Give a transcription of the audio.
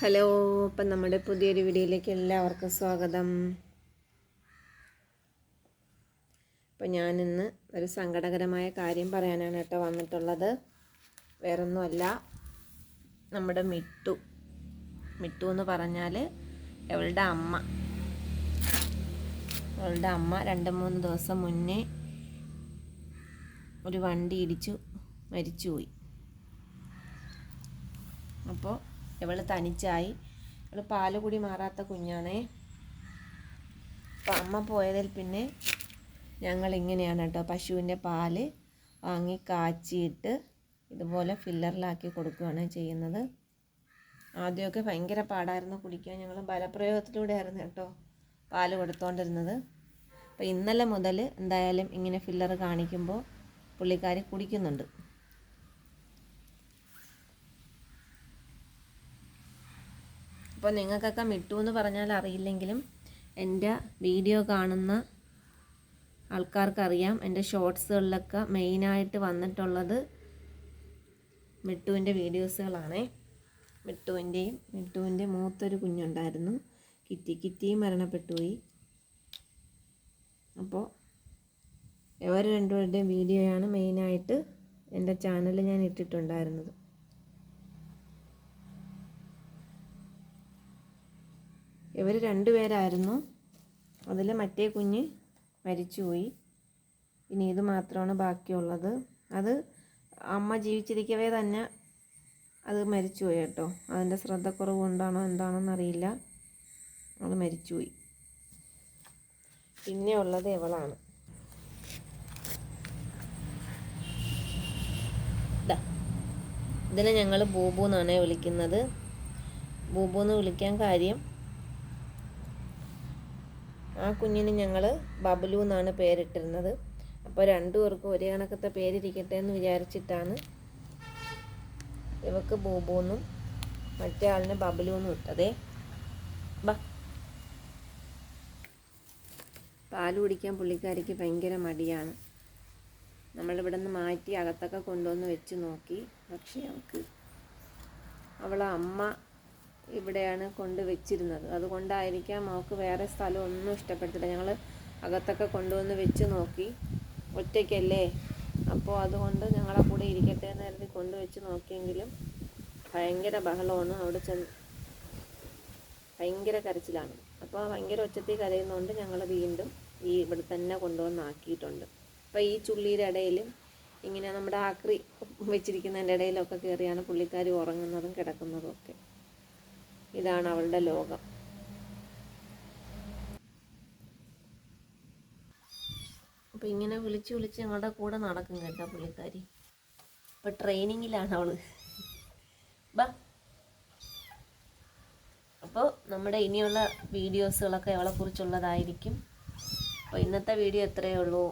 Hello അപ്പം നമ്മുടെ പുതിയൊരു വീഡിയോയിലേക്ക് എല്ലാവർക്കും സ്വാഗതം. അപ്പം ഞാനിന്ന് ഒരു സങ്കടകരമായ കാര്യം പറയാനാണ് കേട്ടോ വന്നിട്ടുള്ളത്. വേറൊന്നുമല്ല നമ്മുടെ മിട്ടു മിട്ടു എന്ന് പറഞ്ഞാൽ അവളുടെ അമ്മ. അവളുടെ അമ്മ രണ്ട് മൂന്ന് ദിവസം മുന്നേ ഒരു വണ്ടി ഇടിച്ചു മരിച്ചുപോയി. അപ്പോൾ ഇവൾ തനിച്ചായി. ഇവൾ പാൽ കൂടി മാറാത്ത കുഞ്ഞാണേ. അപ്പം അമ്മ പോയതിൽ പിന്നെ ഞങ്ങൾ ഇങ്ങനെയാണ് കേട്ടോ പശുവിന്റെ പാൽ വാങ്ങി കാച്ചിയിട്ട് ഇതുപോലെ ഫില്ലറിലാക്കി കൊടുക്കുകയാണ് ചെയ്യുന്നത്. ആദ്യമൊക്കെ ഭയങ്കര പാടായിരുന്നു കുടിക്കാൻ. ഞങ്ങൾ ബലപ്രയോഗത്തിലൂടെ ആയിരുന്നു കേട്ടോ പാൽ കൊടുത്തോണ്ടിരുന്നത്. അപ്പോൾ ഇന്നലെ മുതൽ എന്തായാലും ഇങ്ങനെ ഫില്ലർ കാണിക്കുമ്പോൾ പുള്ളിക്കാരി കുടിക്കുന്നുണ്ട്. അപ്പോൾ നിങ്ങൾക്കൊക്കെ മിട്ടു എന്ന് പറഞ്ഞാൽ അറിയില്ലെങ്കിലും എന്റെ വീഡിയോ കാണുന്ന ആൾക്കാർക്കറിയാം. എന്റെ ഷോർട്സുകളിലൊക്കെ മെയിനായിട്ട് വന്നിട്ടുള്ളത് മിട്ടുവിന്റെ വീഡിയോസുകളാണേ. മിട്ടുവിന്റെയും മിട്ടുവിന്റെ മൂത്തൊരു കുഞ്ഞുണ്ടായിരുന്നു. കിറ്റി കിറ്റിയും മരണപ്പെട്ടുപോയി. അപ്പോൾ ഇവർ രണ്ടുപേരുടെയും വീഡിയോയാണ് മെയിനായിട്ട് എന്റെ ചാനലിൽ ഞാൻ ഇട്ടിട്ടുണ്ടായിരുന്നത്. ഇവർ രണ്ടുപേരായിരുന്നു. അതിൽ മറ്റേ കുഞ്ഞ് മരിച്ചുപോയി. ഇനി ഇത് മാത്രമാണ് ബാക്കിയുള്ളത്. അത് അമ്മ ജീവിച്ചിരിക്കവേ തന്നെ അത് മരിച്ചുപോയി കേട്ടോ. അതിന്റെ ശ്രദ്ധക്കുറവ് കൊണ്ടാണോ എന്താണോന്ന് അറിയില്ല. അത് മരിച്ചുപോയി. പിന്നെ ഉള്ളത് ഇവളാണ്. ഇതിനെ ഞങ്ങൾ ബൂബു എന്നാണ് വിളിക്കുന്നത്. ബൂബു എന്ന് വിളിക്കാൻ കാര്യം ആ കുഞ്ഞിന് ഞങ്ങൾ ബബലു എന്നാണ് പേരിട്ടിരുന്നത്. അപ്പോൾ രണ്ടു പേർക്കും ഒരേ കണക്കത്തെ പേരിരിക്കട്ടെ എന്ന് വിചാരിച്ചിട്ടാണ് ഇവക്ക് ബൂബു എന്നും മറ്റേ ആളിന് ബബലു എന്നും ഇട്ടതേ പാൽ കുടിക്കാൻ പുള്ളിക്കാരിക്ക് ഭയങ്കര മടിയാണ്. നമ്മളിവിടെ നിന്ന് മാറ്റി അകത്തൊക്കെ കൊണ്ടുവന്ന് വെച്ച് നോക്കി. പക്ഷേ അവൾക്ക് അവളെ അമ്മ ഇവിടെയാണ് കൊണ്ട് വെച്ചിരുന്നത് അതുകൊണ്ടായിരിക്കാം അവൾക്ക് വേറെ സ്ഥലം ഒന്നും ഇഷ്ടപ്പെട്ടില്ല. ഞങ്ങൾ അകത്തൊക്കെ കൊണ്ടുവന്ന് വെച്ച് നോക്കി. ഒറ്റയ്ക്കല്ലേ? അപ്പോൾ അതുകൊണ്ട് ഞങ്ങളെ കൂടെ ഇരിക്കട്ടെ എന്ന് കരുതി കൊണ്ടുവച്ച് നോക്കിയെങ്കിലും ഭയങ്കര ബഹളമാണ്. അവിടെ ചെന്ന് ഭയങ്കര കരച്ചിലാണ്. അപ്പോൾ ഭയങ്കര ഒച്ചത്തിൽ കരയുന്നതുകൊണ്ട് ഞങ്ങൾ വീണ്ടും ഈ ഇവിടെ തന്നെ കൊണ്ടുവന്നാക്കിയിട്ടുണ്ട് അപ്പോൾ ഈ ചുള്ളിയുടെ ഇടയിൽ ഇങ്ങനെ നമ്മുടെ ആക്രി വെച്ചിരിക്കുന്നതിന്റെ ഇടയിലൊക്കെ കയറിയാണ് പുള്ളിക്കാരി ഉറങ്ങുന്നതും കിടക്കുന്നതും ഒക്കെ. ഇതാണ് അവളുടെ ലോകം. അപ്പം ഇങ്ങനെ വിളിച്ച് വിളിച്ച് ഞങ്ങളുടെ കൂടെ നടക്കും കേട്ടോ പുള്ളിക്കാരി. ഇപ്പം ട്രെയിനിങ്ങിലാണ് അവൾ. ബാ. അപ്പോൾ നമ്മുടെ ഇനിയുള്ള വീഡിയോസുകളൊക്കെ അവളെക്കുറിച്ചുള്ളതായിരിക്കും. അപ്പോൾ ഇന്നത്തെ വീഡിയോ എത്രയേ ഉള്ളൂ.